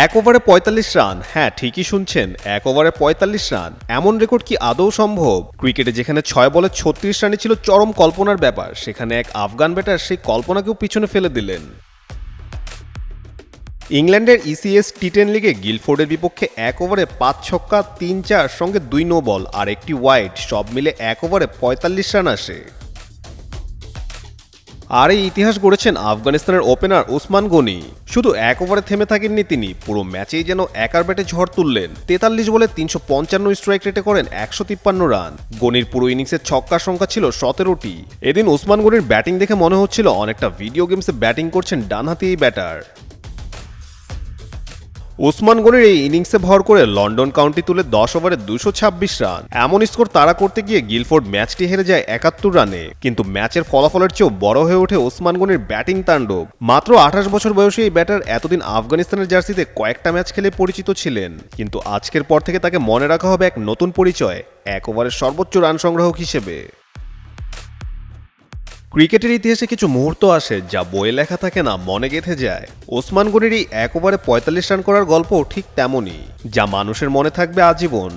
এক ওভারে পঁয়তাল্লিশ রান। হ্যাঁ ঠিকই শুনছেন, এক ওভারে পঁয়তাল্লিশ রান। এমন রেকর্ড কি আদৌ সম্ভব? ক্রিকেটে যেখানে ছয় বলে ছত্রিশ রানই ছিল চরম কল্পনার ব্যাপার, সেখানে এক আফগান ব্যাটার সেই কল্পনাকেও পিছনে ফেলে দিলেন। ইংল্যান্ডের ইসিএস টি টেন লিগে গিলফোর্ডের বিপক্ষে এক ওভারে পাঁচ ছক্কা, তিন চার, সঙ্গে দুই নো বল, আর একটি ওয়াইড, সব মিলে এক ওভারে পঁয়তাল্লিশ রান আসে। আর এই ইতিহাস গড়েছেন আফগানিস্তানের ওপেনার ওসমান গনি। শুধু এক ওভারে থেমে থাকেননি তিনি, পুরো ম্যাচেই যেন একার ব্যাটে ঝড় তুললেন। তেতাল্লিশ বলে তিনশো পঞ্চান্ন স্ট্রাইক রেটে করেন একশো তিপ্পান্ন রান। গনির পুরো ইনিংসের ছক্কার সংখ্যা ছিল সতেরোটি। এদিন ওসমান গনির ব্যাটিং দেখে মনে হচ্ছিল অনেকটা ভিডিও গেমসে ব্যাটিং করছেন ডানহাতি এই ব্যাটার ওসমান গনির এই ইনিংসে ভর করে লন্ডন কাউন্টি তুলে দশ ওভারে দুশো ছাব্বিশ রান। এমন স্কোর তাড়া করতে গিয়ে গিলফোর্ড ম্যাচটি হেরে যায় একাত্তর রানে। কিন্তু ম্যাচের ফলাফলের চেয়েও বড় হয়ে ওঠে ওসমান গনির ব্যাটিং তাণ্ডব। মাত্র আঠাশ বছর বয়সী এই ব্যাটার এতদিন আফগানিস্তানের জার্সিতে কয়েকটা ম্যাচ খেলে পরিচিত ছিলেন। কিন্তু আজকের পর থেকে তাকে মনে রাখা হবে এক নতুন পরিচয়, এক ওভারের সর্বোচ্চ রান সংগ্রাহক হিসেবে। ক্রিকেটের ইতিহাসে কিছু মুহূর্ত আসে যা বইয়ে লেখা থাকে না, মনে গেঁথে যায়। ওসমান গনির এই এক ওভারে পঁয়তাল্লিশ রান করার গল্প ঠিক তেমনই, যা মানুষের মনে থাকবে আজীবন।